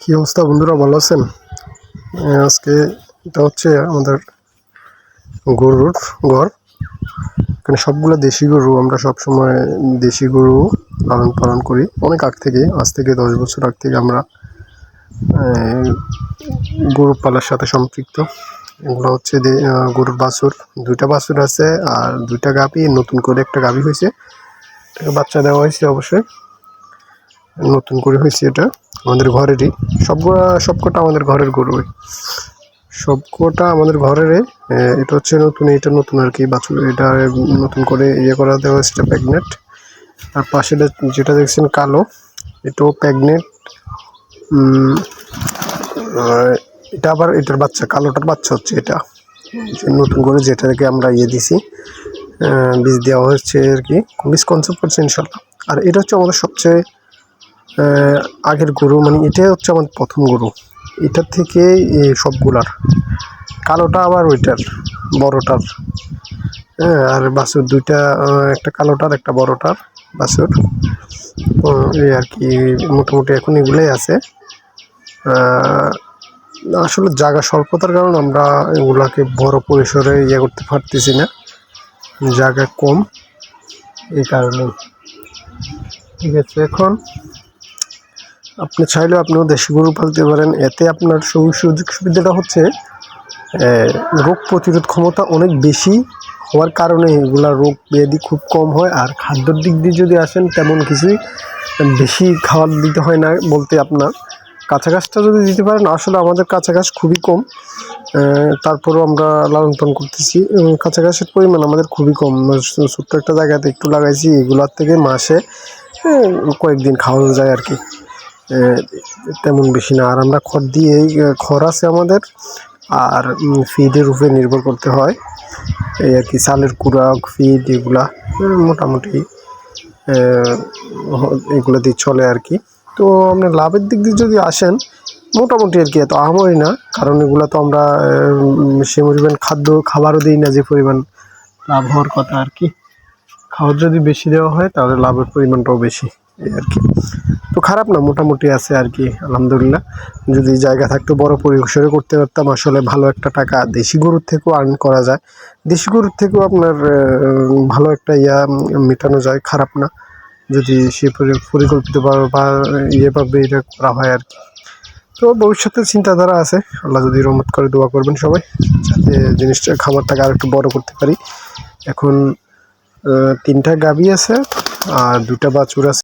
কি অবস্থা বন্ধুরা? ভালো আছেন? আজকে এটা হচ্ছে আমাদের গরুর ঘর। এখানে সবগুলো দেশি গরু, আমরা সব সময় দেশি গরু লালন পালন করি। অনেক আগ থেকে, আজ থেকে দশ বছর আগ থেকে আমরা গরু পালার সাথে সম্পৃক্ত। এগুলো হচ্ছে গরুর বাছুর। দুইটা বাছুর আছে আর দুইটা গাভি। নতুন করে একটা গাভি হয়েছে। বাচ্চা দেওয়া হয়েছে অবশ্যই। নতুন করে হয়েছে এটা, আমাদের ঘরেরই। সবগুলা, সবকটা আমাদের ঘরের গরু সবকটা আমাদের ঘরের এটা হচ্ছে নতুন, এটা নতুন আর কি, বাছুর, এটা নতুন করে ইয়ে করা দেওয়া হয়েছে প্রেগনেন্ট আর পাশে যেটা দেখছেন কালো, এটাও প্রেগনেন্ট এটা আবার এটার বাচ্চা, কালোটার বাচ্চা হচ্ছে এটা। নতুন করে যেটা থেকে আমরা ইয়ে দিছি বীজ দেওয়া হচ্ছে আর কি। বীজ কনসেপ্ট করছে ইনশাল্লাহ। আর এটা হচ্ছে আমাদের সবচেয়ে আগের গরু মানে এটাই হচ্ছে আমার প্রথম গরু। এটার থেকে সবগুলার। কালোটা আবার ওইটার, বড়টার। হ্যাঁ আর বাছুর দুইটা একটা কালোটার, একটা বড়টার বাছুর। তো এই আর কি, মোটামুটি এখন এগুলোই আছে। আসলে জায়গা স্বল্পতার কারণে আমরা এগুলাকে বড় পরিসরে ইয়ে করতে পারতেছি না। জায়গা কম, এই কারণে। ঠিক আছে, এখন আপনি চাইলেও আপনিও দেশি গরু পালতে পারেন। এতে আপনার সুযোগ সুবিধাটা হচ্ছে রোগ প্রতিরোধ ক্ষমতা অনেক বেশি হওয়ার কারণে এগুলা রোগ ব্যাধি খুব কম হয়। আর খাদ্যর দিক দিয়ে যদি আসেন, তেমন কিছুই বেশি খাবার দিতে হয় না বলতে আপনার। কাঁচা ঘাসটা যদি দিতে পারেন, আসলে আমাদের কাঁচা ঘাস খুবই কম। তারপরেও আমরা লালন পালন করতেছি। কাঁচা ঘাসের পরিমাণ আমাদের খুবই কম। ছোট্ট একটা জায়গাতে একটু লাগাইছি, এগুলার থেকে মাসে কয়েকদিন খাওয়ানো যায় আর কি। তেমন বেশি না। আর আমরা খড় দিয়ে খড় আছে আমাদের, আর ফিডের উপরে নির্ভর করতে হয়। এই আর কি, চালের কুড়া ফিড এগুলা মোটামুটি এগুলো দিয়ে চলে আর কি। তো আপনার লাভের দিক দিয়ে যদি আসেন, মোটামুটি আর কি এত আহামরি না। কারণ এগুলো তো আমরা সে পরিমাণ খাদ্য, খাবারও দিই না যে পরিমাণ লাভ হওয়ার কথা আর কি। খাবার যদি বেশি দেওয়া হয়, তাহলে লাভের পরিমাণটাও বেশি। এই আর কি। তো খারাপ না, মোটামুটি আছে আর কি, আলহামদুলিল্লাহ। যদি জায়গা থাকতো, বড় পরিসরে করতে পারতাম। আসলে ভালো একটা টাকা দেশি গরুর থেকেও আর্ন করা যায়। দেশি গরুর থেকেও আপনার ভালো একটা ইয়া মেটানো যায়, খারাপ না। যদি সে পরি- পরিকল্পিত বা ইয়েভাবে এটা করা হয় আর কি। তো ভবিষ্যতে চিন্তাধারা আছে। আল্লাহ যদি রহমত করে, দোয়া করবেন সবাই, যাতে জিনিসটা, খামারটাকে আর একটু বড় করতে পারি। এখন তিনটা গাভী আছে, আর দুটা বাছুর আছে।